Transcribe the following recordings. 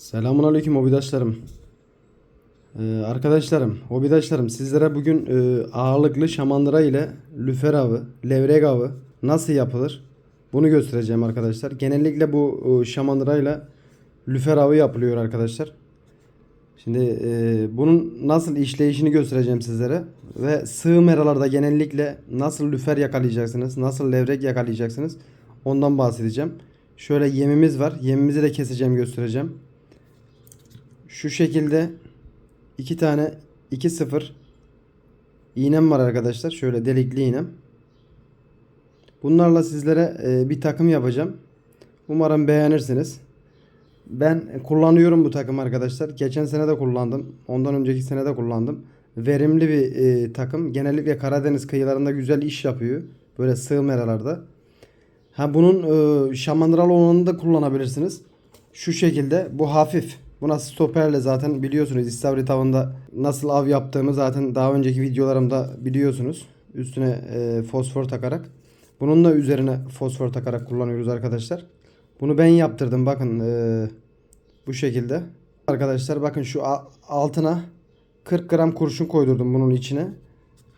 Selamun Aleyküm hobidaşlarım. Ee, arkadaşlarım, hobidaşlarım sizlere bugün e, ağırlıklı şamandıra ile lüfer avı, levrek avı nasıl yapılır? Bunu göstereceğim arkadaşlar. Genellikle bu e, şamandıra ile lüfer avı yapılıyor arkadaşlar. Şimdi e, bunun nasıl işleyişini göstereceğim sizlere. Ve sığ meralarda genellikle nasıl lüfer yakalayacaksınız, nasıl levrek yakalayacaksınız ondan bahsedeceğim. Şöyle yemimiz var. Yemimizi de keseceğim göstereceğim. Şu şekilde iki tane 2-0 iğnem var arkadaşlar. Şöyle delikli iğnem. Bunlarla sizlere e, bir takım yapacağım. Umarım beğenirsiniz. Ben kullanıyorum bu takım arkadaşlar. Geçen sene de kullandım. Ondan önceki sene de kullandım. Verimli bir e, takım. Genellikle Karadeniz kıyılarında güzel iş yapıyor. Böyle sığ meralarda. Ha bunun e, şamandıralı olanını da kullanabilirsiniz. Şu şekilde bu hafif. Buna stoperle zaten biliyorsunuz istavrit avında nasıl av yaptığımı zaten daha önceki videolarımda biliyorsunuz. Üstüne e, fosfor takarak. Bunun da üzerine fosfor takarak kullanıyoruz arkadaşlar. Bunu ben yaptırdım bakın e, bu şekilde. Arkadaşlar bakın şu altına 40 gram kurşun koydurdum bunun içine.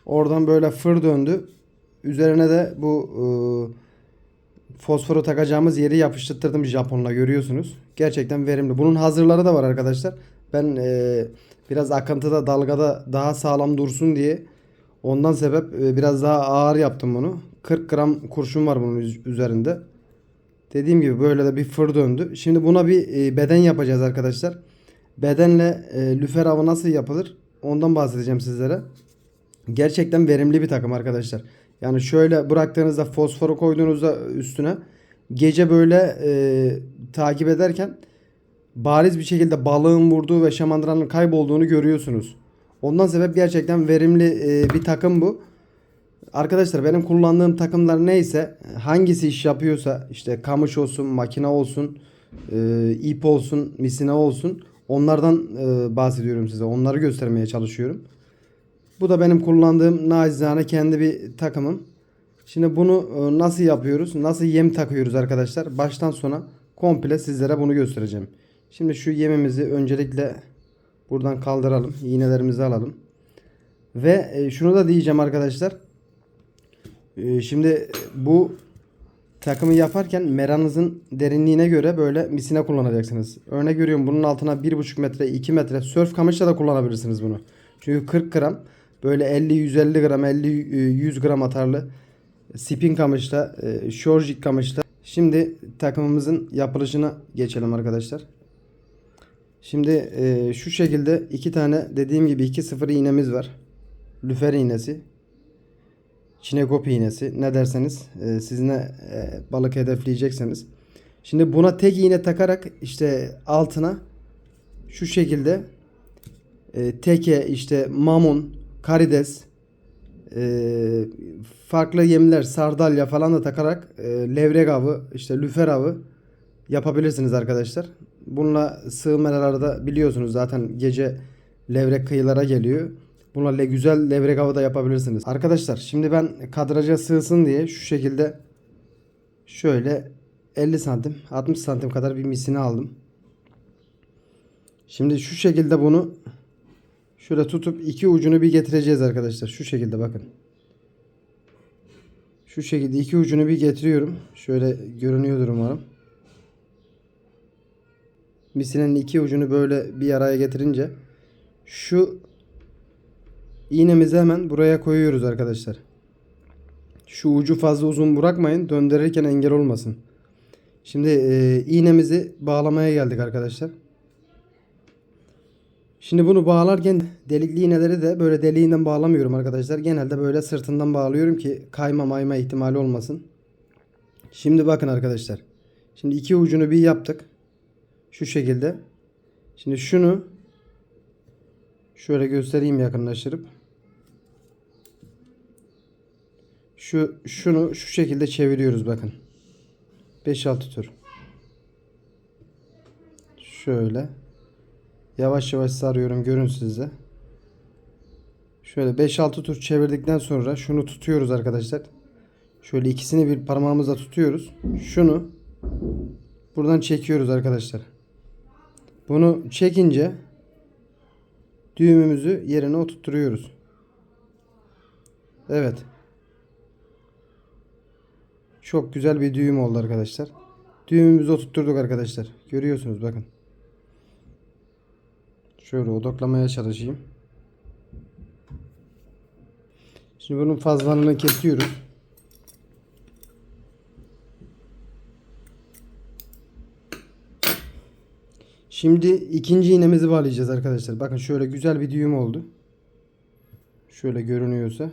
Oradan böyle fır döndü. Üzerine de bu e, fosforu takacağımız yeri yapıştırdım Japonla görüyorsunuz. Gerçekten verimli. Bunun hazırları da var arkadaşlar. Ben e, biraz akıntıda dalgada daha sağlam dursun diye ondan sebep e, biraz daha ağır yaptım bunu. 40 gram kurşun var bunun üz- üzerinde. Dediğim gibi böyle de bir fır döndü. Şimdi buna bir e, beden yapacağız arkadaşlar. Bedenle e, lüfer avı nasıl yapılır? Ondan bahsedeceğim sizlere. Gerçekten verimli bir takım arkadaşlar. Yani şöyle bıraktığınızda fosforu koyduğunuzda üstüne gece böyle e, takip ederken bariz bir şekilde balığın vurduğu ve şamandıranın kaybolduğunu görüyorsunuz. Ondan sebep gerçekten verimli e, bir takım bu. Arkadaşlar benim kullandığım takımlar neyse hangisi iş yapıyorsa işte kamış olsun, makine olsun, e, ip olsun, misine olsun onlardan e, bahsediyorum size. Onları göstermeye çalışıyorum. Bu da benim kullandığım nacizane kendi bir takımım. Şimdi bunu e, nasıl yapıyoruz? Nasıl yem takıyoruz arkadaşlar? Baştan sona komple sizlere bunu göstereceğim. Şimdi şu yemimizi öncelikle buradan kaldıralım. İğnelerimizi alalım. Ve e, şunu da diyeceğim arkadaşlar. E, Şimdi bu takımı yaparken meranızın derinliğine göre böyle misine kullanacaksınız. Örnek veriyorum bunun altına 1,5 metre 2 metre sörf kamışla da kullanabilirsiniz bunu. Çünkü 40 gram böyle 50-150 gram 50-100 gram atarlı spin kamışla e, şorjik kamışla. Şimdi takımımızın yapılışına geçelim arkadaşlar. Şimdi e, şu şekilde iki tane dediğim gibi 2-0 iğnemiz var. Lüfer iğnesi. Çinekop iğnesi ne derseniz e, siz ne e, balık hedefleyecekseniz. Şimdi buna tek iğne takarak işte altına şu şekilde e, teke işte mamun, karides e, farklı yemler sardalya falan da takarak e, levrek avı işte lüfer avı yapabilirsiniz arkadaşlar. Bununla sığ meralarda biliyorsunuz zaten gece levrek kıyılara geliyor. Bununla le- güzel levrek avı da yapabilirsiniz. Arkadaşlar şimdi ben kadraja sığsın diye şu şekilde şöyle 50 santim 60 santim kadar bir misini aldım. Şimdi şu şekilde bunu şöyle tutup iki ucunu bir getireceğiz arkadaşlar. Şu şekilde bakın. Şu şekilde iki ucunu bir getiriyorum. Şöyle görünüyordur umarım. Misinin iki ucunu böyle bir araya getirince şu iğnemizi hemen buraya koyuyoruz arkadaşlar. Şu ucu fazla uzun bırakmayın. Döndürürken engel olmasın. Şimdi e, iğnemizi bağlamaya geldik arkadaşlar. Şimdi bunu bağlarken delikli iğneleri de böyle deliğinden bağlamıyorum arkadaşlar. Genelde böyle sırtından bağlıyorum ki kayma mayma ihtimali olmasın. Şimdi bakın arkadaşlar. Şimdi iki ucunu bir yaptık. Şu şekilde. Şimdi şunu şöyle göstereyim yakınlaştırıp. Şu şunu şu şekilde çeviriyoruz bakın. 5-6 tur. Şöyle. Yavaş yavaş sarıyorum görün size. Şöyle 5-6 tur çevirdikten sonra şunu tutuyoruz arkadaşlar. Şöyle ikisini bir parmağımızla tutuyoruz. Şunu buradan çekiyoruz arkadaşlar. Bunu çekince düğümümüzü yerine oturtuyoruz. Evet. Çok güzel bir düğüm oldu arkadaşlar. Düğümümüzü oturtturduk arkadaşlar. Görüyorsunuz bakın. Şöyle odaklamaya çalışayım. Şimdi bunun fazlalığını kesiyoruz. Şimdi ikinci iğnemizi bağlayacağız arkadaşlar. Bakın şöyle güzel bir düğüm oldu. Şöyle görünüyorsa.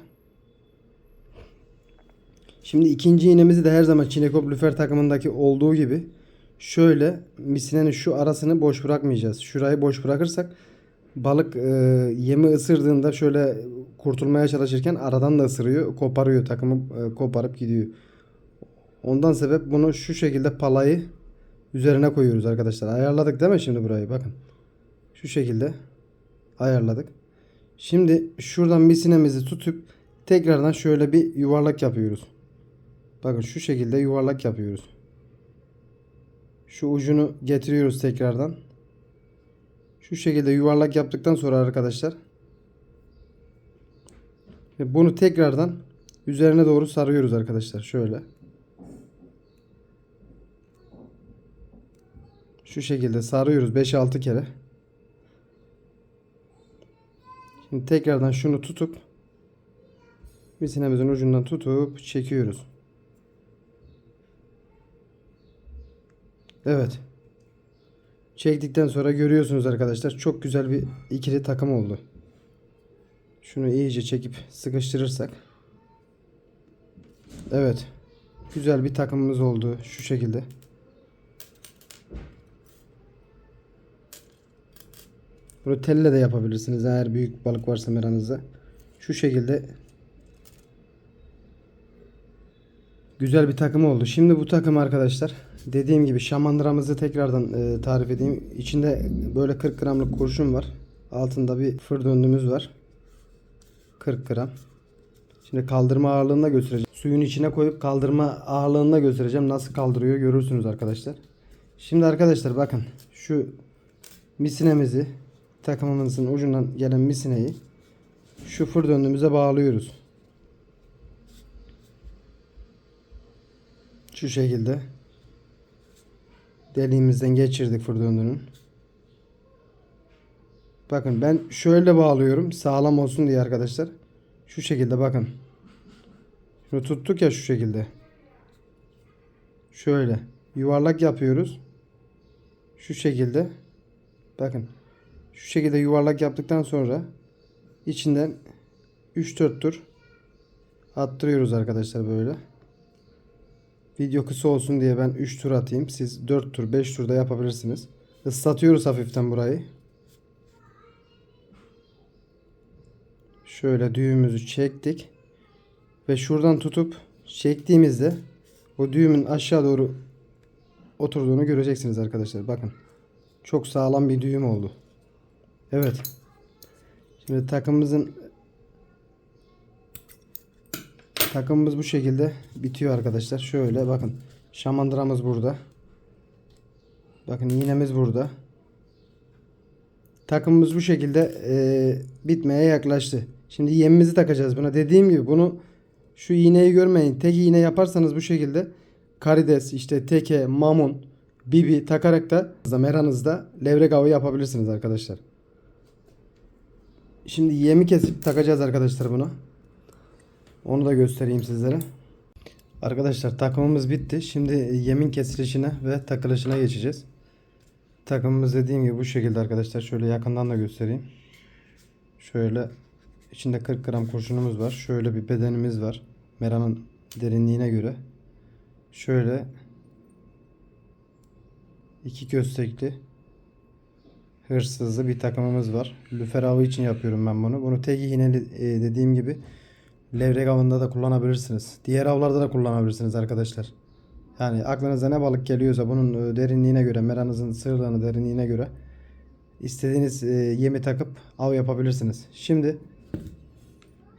Şimdi ikinci iğnemizi de her zaman Çinekop lüfer takımındaki olduğu gibi şöyle misinenin şu arasını boş bırakmayacağız. Şurayı boş bırakırsak balık e, yemi ısırdığında şöyle kurtulmaya çalışırken aradan da ısırıyor, koparıyor takımı e, koparıp gidiyor. Ondan sebep bunu şu şekilde palayı üzerine koyuyoruz arkadaşlar. Ayarladık değil mi şimdi burayı? Bakın. Şu şekilde ayarladık. Şimdi şuradan misinemizi tutup tekrardan şöyle bir yuvarlak yapıyoruz. Bakın şu şekilde yuvarlak yapıyoruz. Şu ucunu getiriyoruz tekrardan. Şu şekilde yuvarlak yaptıktan sonra arkadaşlar ve bunu tekrardan üzerine doğru sarıyoruz arkadaşlar. Şöyle. Şu şekilde sarıyoruz 5-6 kere. Şimdi tekrardan şunu tutup misinemizin ucundan tutup çekiyoruz. Evet. Çektikten sonra görüyorsunuz arkadaşlar çok güzel bir ikili takım oldu. Şunu iyice çekip sıkıştırırsak. Evet. Güzel bir takımımız oldu şu şekilde. Bunu telle de yapabilirsiniz eğer büyük balık varsa meranızda. Şu şekilde güzel bir takım oldu. Şimdi bu takım arkadaşlar dediğim gibi şamandıramızı tekrardan e, tarif edeyim. İçinde böyle 40 gramlık kurşun var. Altında bir fır döndüğümüz var. 40 gram. Şimdi kaldırma ağırlığında göstereceğim. Suyun içine koyup kaldırma ağırlığında göstereceğim. Nasıl kaldırıyor görürsünüz arkadaşlar. Şimdi arkadaşlar bakın şu misinemizi takımımızın ucundan gelen misineyi şu fır döndüğümüze bağlıyoruz. Şu şekilde deliğimizden geçirdik fır. Bakın ben şöyle bağlıyorum sağlam olsun diye arkadaşlar. Şu şekilde bakın. Şunu tuttuk ya şu şekilde. Şöyle yuvarlak yapıyoruz. Şu şekilde. Bakın. Şu şekilde yuvarlak yaptıktan sonra içinden 3-4 tur attırıyoruz arkadaşlar böyle. Video kısa olsun diye ben 3 tur atayım. Siz 4 tur 5 tur da yapabilirsiniz. Islatıyoruz hafiften burayı. Şöyle düğümümüzü çektik. Ve şuradan tutup çektiğimizde o düğümün aşağı doğru oturduğunu göreceksiniz arkadaşlar. Bakın. Çok sağlam bir düğüm oldu. Evet. Şimdi takımımızın takımımız bu şekilde bitiyor arkadaşlar. Şöyle bakın. Şamandıramız burada. Bakın iğnemiz burada. Takımımız bu şekilde e, bitmeye yaklaştı. Şimdi yemimizi takacağız buna. Dediğim gibi bunu şu iğneyi görmeyin. Tek iğne yaparsanız bu şekilde karides, işte teke, mamun, bibi takarak da meranızda levrek avı yapabilirsiniz arkadaşlar. Şimdi yemi kesip takacağız arkadaşlar buna. Onu da göstereyim sizlere. Arkadaşlar takımımız bitti. Şimdi yemin kesilişine ve takılışına geçeceğiz. Takımımız dediğim gibi bu şekilde arkadaşlar. Şöyle yakından da göstereyim. Şöyle içinde 40 gram kurşunumuz var. Şöyle bir bedenimiz var. Meranın derinliğine göre. Şöyle iki köstekli hırsızlı bir takımımız var. Lüfer avı için yapıyorum ben bunu. Bunu tek iğneli e, dediğim gibi levrek avında da kullanabilirsiniz. Diğer avlarda da kullanabilirsiniz arkadaşlar. Yani aklınıza ne balık geliyorsa bunun e, derinliğine göre, meranızın sığırlığını derinliğine göre istediğiniz e, yemi takıp av yapabilirsiniz. Şimdi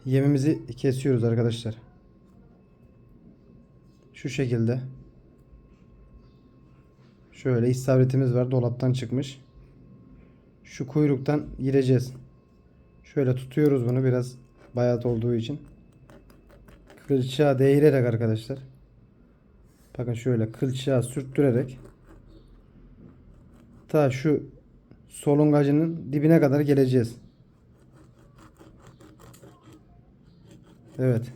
yemimizi kesiyoruz arkadaşlar. Şu şekilde. Şöyle istavritimiz var. Dolaptan çıkmış. şu kuyruktan gireceğiz. Şöyle tutuyoruz bunu biraz bayat olduğu için. Kılçığa değirerek arkadaşlar. Bakın şöyle kılçığa sürttürerek ta şu solungacının dibine kadar geleceğiz. Evet.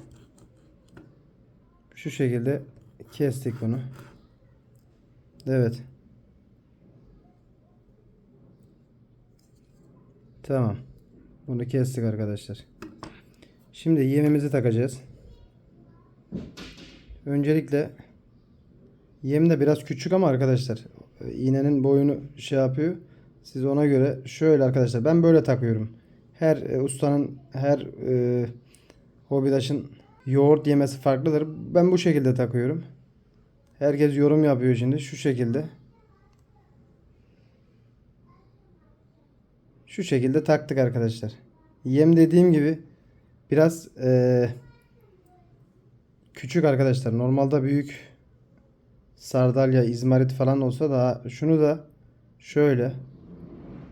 Şu şekilde kestik bunu. Evet. Tamam. Bunu kestik arkadaşlar. Şimdi yemimizi takacağız. Öncelikle yem de biraz küçük ama arkadaşlar iğnenin boyunu şey yapıyor. Siz ona göre şöyle arkadaşlar ben böyle takıyorum. Her e, ustanın her e, hobidaşın yoğurt yemesi farklıdır. Ben bu şekilde takıyorum. Herkes yorum yapıyor şimdi şu şekilde. Şu şekilde taktık arkadaşlar. Yem dediğim gibi biraz eee, küçük arkadaşlar. Normalde büyük sardalya, izmarit falan olsa daha şunu da şöyle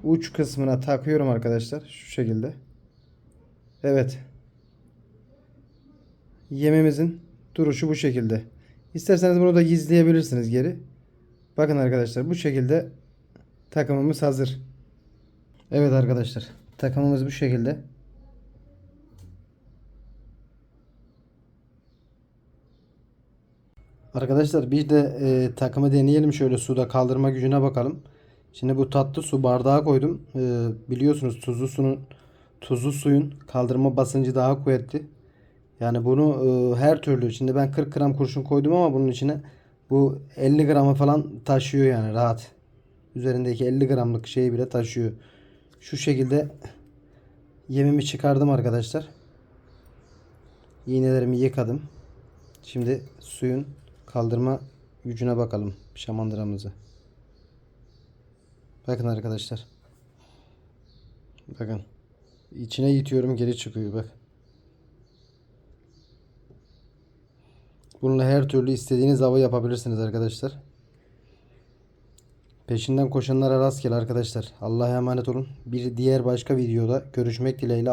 uç kısmına takıyorum arkadaşlar. Şu şekilde. Evet. Yemimizin duruşu bu şekilde. İsterseniz bunu da gizleyebilirsiniz geri. Bakın arkadaşlar bu şekilde takımımız hazır. Evet arkadaşlar takımımız bu şekilde. Arkadaşlar bir de e, takımı deneyelim şöyle suda kaldırma gücüne bakalım. Şimdi bu tatlı su bardağa koydum. E, biliyorsunuz tuzlu suyun tuzlu suyun kaldırma basıncı daha kuvvetli. Yani bunu e, her türlü şimdi ben 40 gram kurşun koydum ama bunun içine bu 50 gramı falan taşıyor yani rahat. Üzerindeki 50 gramlık şeyi bile taşıyor. Şu şekilde yemimi çıkardım arkadaşlar. İğnelerimi yıkadım. Şimdi suyun kaldırma gücüne bakalım şamandıramızı. Bakın arkadaşlar. Bakın. İçine yitiyorum geri çıkıyor bak. Bununla her türlü istediğiniz avı yapabilirsiniz arkadaşlar. Peşinden koşanlara rastgele arkadaşlar. Allah'a emanet olun. Bir diğer başka videoda görüşmek dileğiyle.